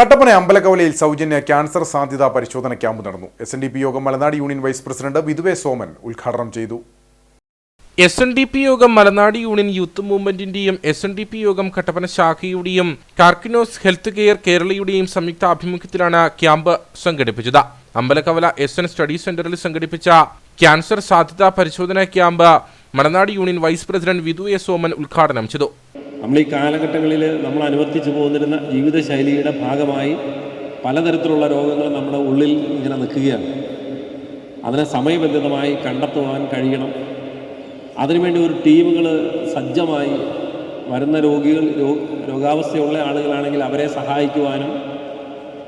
കട്ടപ്പന അമ്പലക്കവലയിൽ സൗജന്യ ക്യാൻസർ സാധ്യതാ പരിശോധന ക്യാമ്പ് നടന്നു. S N D P Yogam Malanad union vice president വിധുവേ Soman ഉദ്ഘാടനം ചെയ്തു. S N D P Yogam Malanad union youth മൂവ്മെന്റിന്റെയും S N D P Yogam Kattappana ശാഖയുടെയും Karkinos health care കേരളയുടെയും സംയുക്ത ആഭിമുഖ്യത്തിലാണ് camp സംഘടിപ്പിച്ചത്. അമ്പലക്കവല എസ് എൻ സ്റ്റഡി സെന്ററിൽ സംഘടിപ്പിച്ച cancer സാധ്യതാ പരിശോധന camp Malanad union vice president Vidhu A Soman ഉദ്ഘാടനം ചെയ്തു. നമ്മൾ ഈ കാലഘട്ടങ്ങളിൽ നമ്മൾ അനുവർത്തിച്ചു പോന്നിരുന്ന ജീവിതശൈലിയുടെ ഭാഗമായി പലതരത്തിലുള്ള രോഗങ്ങൾ നമ്മുടെ ഉള്ളിൽ ഇങ്ങനെ നിൽക്കുകയാണ്. അതിനെ സമയബന്ധിതമായി കണ്ടെത്തുവാൻ കഴിയണം. അതിനുവേണ്ടി ഒരു ടീമുകൾ സജ്ജമായി വരുന്ന രോഗികൾ രോഗാവസ്ഥയുള്ള ആളുകളാണെങ്കിൽ അവരെ സഹായിക്കുവാനും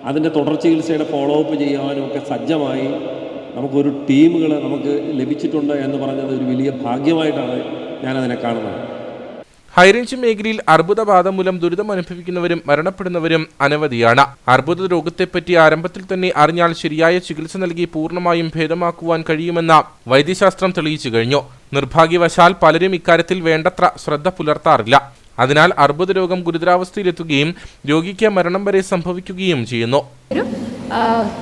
അതിന്റെ തുടർ ചികിത്സയുടെ ഫോളോ അപ്പ് ചെയ്യുവാനും ഒക്കെ സജ്ജമായി നമുക്കൊരു ടീമുകൾ നമുക്ക് ലഭിച്ചിട്ടുണ്ട് എന്ന് പറഞ്ഞത് ഒരു വലിയ ഭാഗ്യമായിട്ടാണ് ഞാനതിനെ കാണുന്നത്. ഹൈറേഞ്ച് മേഖലയിൽ അർബുദബാധ മൂലം ദുരിതം അനുഭവിക്കുന്നവരും മരണപ്പെടുന്നവരും അനവധിയാണ്. അർബുദ രോഗത്തെപ്പറ്റി ആരംഭത്തിൽ തന്നെ അറിഞ്ഞാൽ ശരിയായ ചികിത്സ നൽകി പൂർണമായും ഭേദമാക്കുവാൻ കഴിയുമെന്ന വൈദ്യശാസ്ത്രം തെളിയിച്ചു കഴിഞ്ഞു. നിർഭാഗ്യവശാൽ പലരും ഇക്കാര്യത്തിൽ വേണ്ടത്ര ശ്രദ്ധ പുലർത്താറില്ല. അതിനാൽ അർബുദ രോഗം ഗുരുതരാവസ്ഥയിലെത്തുകയും രോഗിക്ക് മരണം വരെ സംഭവിക്കുകയും ചെയ്യുന്നു.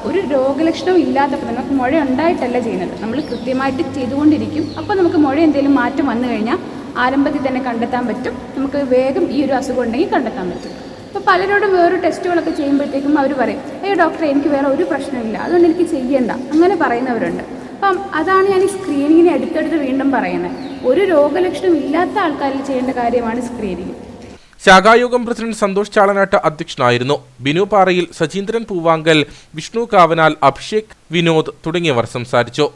ഒരു രോഗലക്ഷണവും ഇല്ലാത്തപ്പോൾ നമുക്ക് മുഴ ഉണ്ടായിട്ടല്ല ചെയ്യുന്നത്. നമ്മൾ കൃത്യമായിട്ട് ചെയ്തുകൊണ്ടിരിക്കും. അപ്പോൾ നമുക്ക് മുഴ എന്തെങ്കിലും മാറ്റം വന്നു കഴിഞ്ഞാൽ ആരംഭത്തിൽ തന്നെ കണ്ടെത്താൻ പറ്റും. നമുക്ക് വേഗം ഈ ഒരു അസുഖം ഉണ്ടെങ്കിൽ കണ്ടെത്താൻ പറ്റും. അപ്പോൾ പലരോടും വേറെ ടെസ്റ്റുകളൊക്കെ ചെയ്യുമ്പോഴത്തേക്കും അവർ പറയും അയ്യോ ഡോക്ടറെ എനിക്ക് വേറെ ഒരു പ്രശ്നമില്ല അതുകൊണ്ട് എനിക്ക് ചെയ്യേണ്ട. അങ്ങനെ പറയുന്നവരുണ്ട്. അപ്പം അതാണ് ഞാൻ ഈ സ്ക്രീനിങ്ങിനെ അടുത്തടുത്ത് വീണ്ടും പറയുന്നത്. ഒരു രോഗലക്ഷണം ഇല്ലാത്ത ആൾക്കാരിൽ ചെയ്യേണ്ട കാര്യമാണ് സ്ക്രീനിങ് ശാഖായോഗം പ്രസിഡന്റ് സന്തോഷ് ചാളനാട്ട് അധ്യക്ഷനായിരുന്നു. ബിനു പാറയിൽ സജീന്ദ്രൻ പൂവാങ്കൽ വിഷ്ണു കാവനാൽ അഭിഷേക് വിനോദ് തുടങ്ങിയവർ സംസാരിച്ചു.